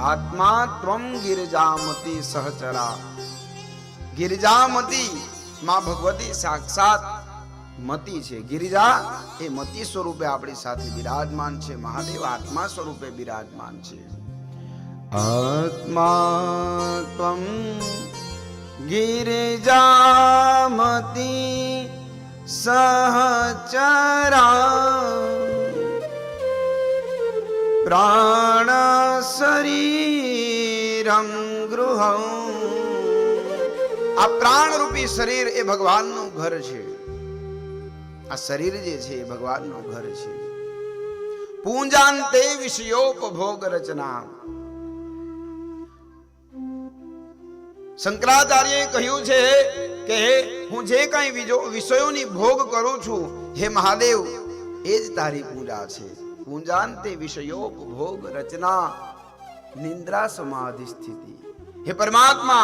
આત્મા ત્વમ ગિરજામતી સહચરા ગિરિજામતી માં ભગવતી સાક્ષાત મતી છે। ગિરિજા એ મતી સ્વરૂપે આપણી સાથે બિરાજમાન છે। મહાદેવ આત્મા સ્વરૂપે બિરાજમાન છે। આત્મા ત્વમ ગિરિજામતી સહચરા। પ્રાણ શરીરં ગૃહ આ પ્રાણરૂપી શરીર એ ભગવાનનું ઘર છે. આ શરીર જે છે એ ભગવાનનું ઘર છે. પૂંજાંતે વિષયોપભોગ રચના. શંકરાચાર્યએ કહ્યું છે કે હું જે કઈ વિષયોની ભોગ કરું છું, હે મહાદેવ, એ જ તારી પૂજા છે. પૂંજાંતે વિષયોપભોગ રચના. નિંદ્રા સમાધિ સ્થિતિ. હે પરમાત્મા,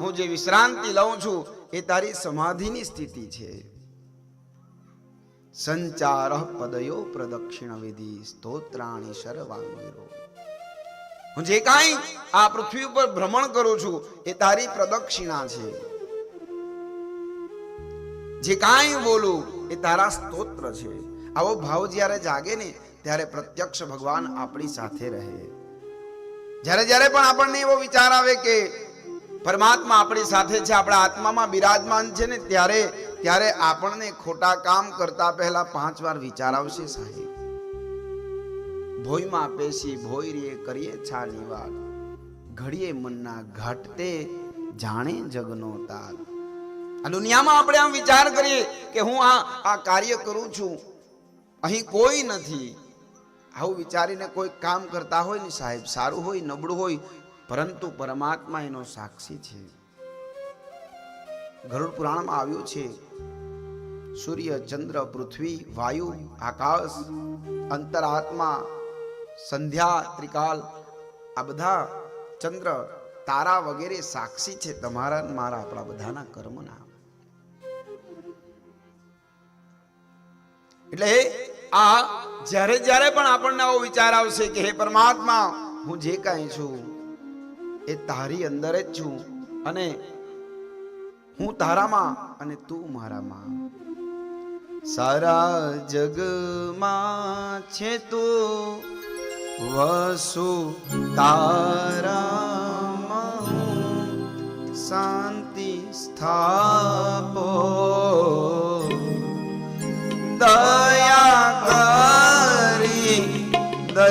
હું જે વિશ્રાંતિ લઉં છું, એ તારી સમાધિની સ્થિતિ છે. સંચાર પદયો પ્રદક્ષિણ વિધિ સ્તોત્રાણી સર્વાંગીરો હું જે કાંઈ આ પૃથ્વી ઉપર ભ્રમણ કરું છું, એ તારી પ્રદક્ષિણા છે. જે કાંઈ બોલું, એ તારા સ્તોત્ર છે. આવો ભાવ જ્યારે જાગે ને, ત્યારે પ્રત્યક્ષ ભગવાન આપણી સાથે રહે. જ્યારે જ્યારે પણ આપણને એવો વિચાર આવે કે પરમાત્મા આપણી સાથે છે, આપણા આત્મામાં બિરાજમાન છે ને, ત્યારે ત્યારે આપણને ખોટા કામ કરતા પહેલા પાંચ વાર વિચાર આવશે, સાહેબ. ભોયમાં પેશી ભોય રે કરીએ છાની વાત ઘડીએ મનના ઘાટતે જાણે જગનો તાર. આ દુનિયામાં આપણે આમ વિચાર કરીએ કે હું આ આ કાર્ય કરું છું. અહીં કોઈ નથી. આવું વિચારીને કોઈ કામ કરતા હોય ને સાહેબ, સારું હોય, નબળું હોય, પરંતુ પરમાત્મા એનો સાક્ષી છે. ગરુડ પુરાણમાં આવ્યું છે, સૂર્ય, ચંદ્ર, પૃથ્વી, વાયુ, આકાશ, અંતરાત્મા, સંધ્યા, ત્રિકાલ, આ બધા ચંદ્ર, તારા વગેરે સાક્ષી છે તમારા મારા આપણા બધાના કર્મના. એટલે આ જ્યારે જ્યારે પણ આપણને આવો વિચાર આવશે કે, હે પરમાત્મા, હું જે કાંઈ છું, એ તારી અંદર જ છું અને હું તારામાં અને તું મારામાં. સારા જગમાં છે તો વસુ તારામાં શાંતિ સ્થાપો. દયા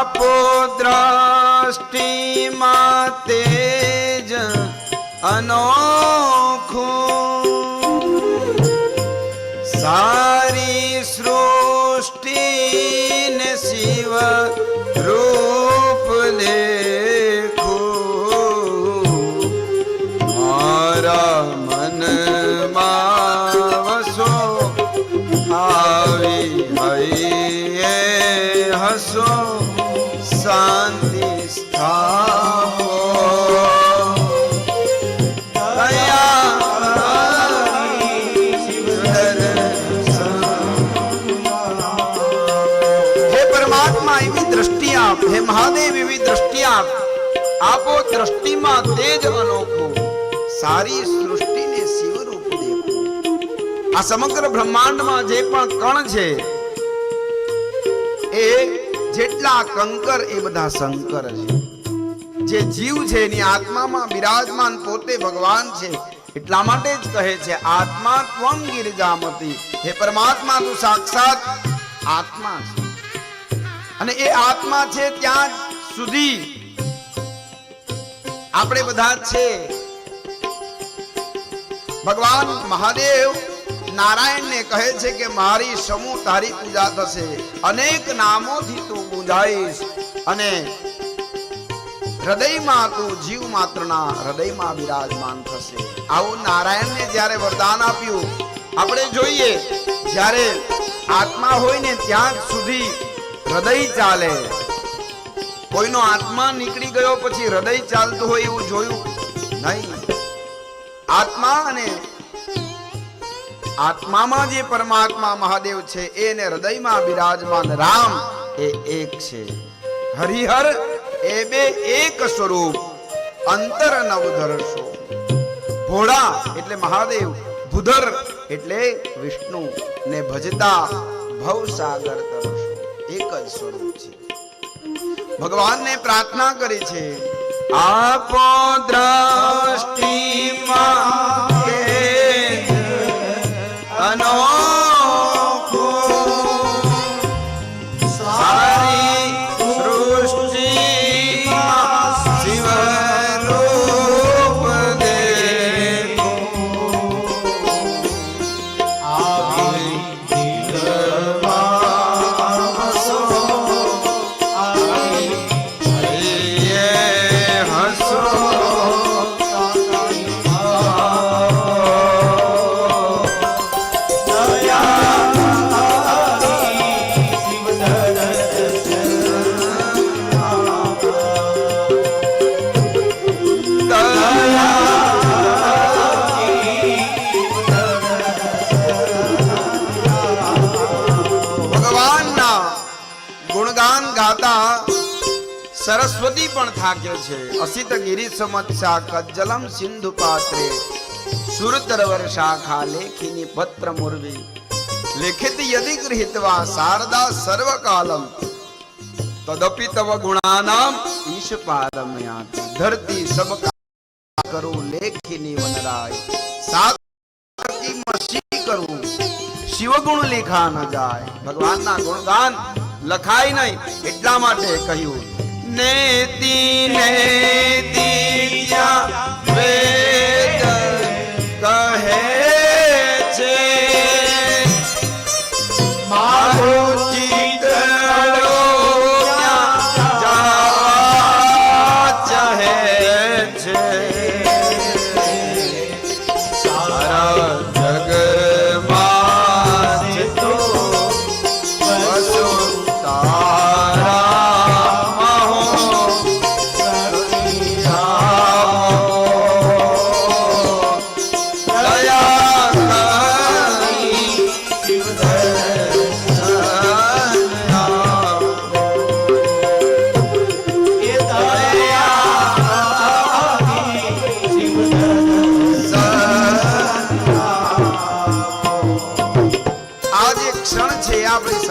આપો દ્રષ્ટિમાં તેજ અનોખું. સારી આપો દ્રષ્ટિમાં તેજ અનોખો. સારી સૃષ્ટિને શિવરૂપ દેખો. આ સમગ્ર બ્રહ્માંડમાં જે પણ કણ છે, એ જેટલા કંકર એ બધા શંકર છે. જે જીવ છે એની આત્મામાં બિરાજમાન પોતે ભગવાન છે. એટલા માટે જ કહે છે, આત્મા ત્વમ ગિરજામતી. હે પરમાત્મા, તું સાક્ષાત આત્મા છે. અને એ આત્મા છે ત્યાં સુધી આપણે બધા છે. ભગવાન મહાદેવ નારાયણને કહે છે કે મારી સમૂહ તારી પૂજા થશે. અનેક નામોથી તું પૂજાઈશ અને હૃદયમાં તું જીવ માત્રના હૃદયમાં બિરાજમાન થશે. આવું નારાયણને જ્યારે વરદાન આપ્યું, આપણે જોઈએ, જ્યારે આત્મા હોય ને ત્યાં સુધી હૃદય ચાલે. કોઈનો આત્મા નીકળી ગયો પછી હૃદય ચાલતું હોય એવું જોયું? નહીં. આત્મા અને આત્મામાં જે પરમાત્મા મહાદેવ છે, એને હૃદયમાં બિરાજમાન રામ એ એક છે. હરિહર એ બે એક સ્વરૂપ. અંતર નવધરશો ભોળા એટલે મહાદેવ, ભૂધર એટલે વિષ્ણુ ને ભજતા ભવસાગર તરશો એક જ સ્વરૂપ છે. ભગવાનને પ્રાર્થના કરી છે. આપો દ્રષ્ટિમાં ગાતા સરસ્વતી પણ થાક્યો છે. અસિત ગિરી સમત્સા કજ્જલમ સિંધુ પાત્રે. સુરતર વર્ષાખા લેખિની પત્ર મુરવી. લેખિત યદિ ગૃહિતવા શારદા સર્વકાલમ. તદપિ તવ ગુણાનામ ઈશ પારમયાતિ ધરતી સબ કરું લેખિની વનરાય. સાત મસી કરું. શિવગુણ લેખા ન જાય. ભગવાનના ગુણગાન લખાય નહીં. એટલા માટે કહ્યું. નેતિ જ્યાં વેદ કહે છે. મારું ચિતડો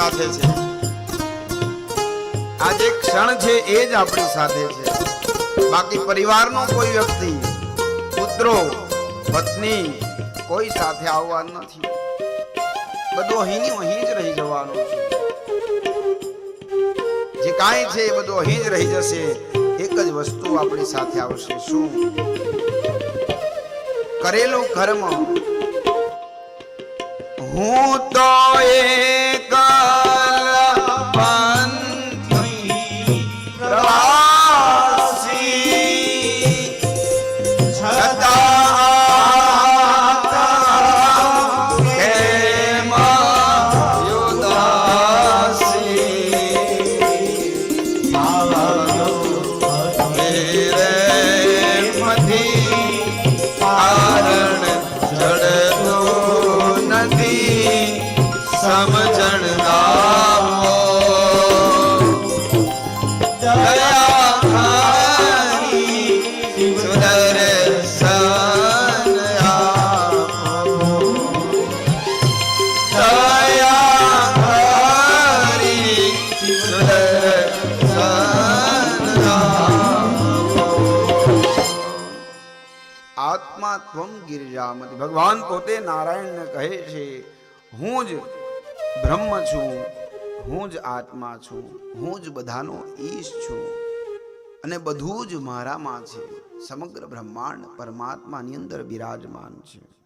સાથે છે. આ જે ક્ષણ છે એ જ આપણી સાથે છે. બાકી પરિવારનો કોઈ વ્યક્તિ, પુત્રો, પત્ની કોઈ સાથે આવવા નથી. બધું અહીંની અહીં જ રહી જવાનું છે. જે કાંઈ છે એ બધું અહીં જ રહી જશે. એક જ વસ્તુ આપણી સાથે આવશે. શું? કરેલું કર્મ. હું તો એક 봐 આત્મા ત્વમ ગિરિજામતિ. ભગવાન પોતે નારાયણને કહે છે, હું જ બ્રહ્મ છું, હું જ આત્મા છું, હું જ બધાનો ઈશ છું અને બધું જ મારામાં છે. સમગ્ર બ્રહ્માંડ પરમાત્માની અંદર બિરાજમાન છે.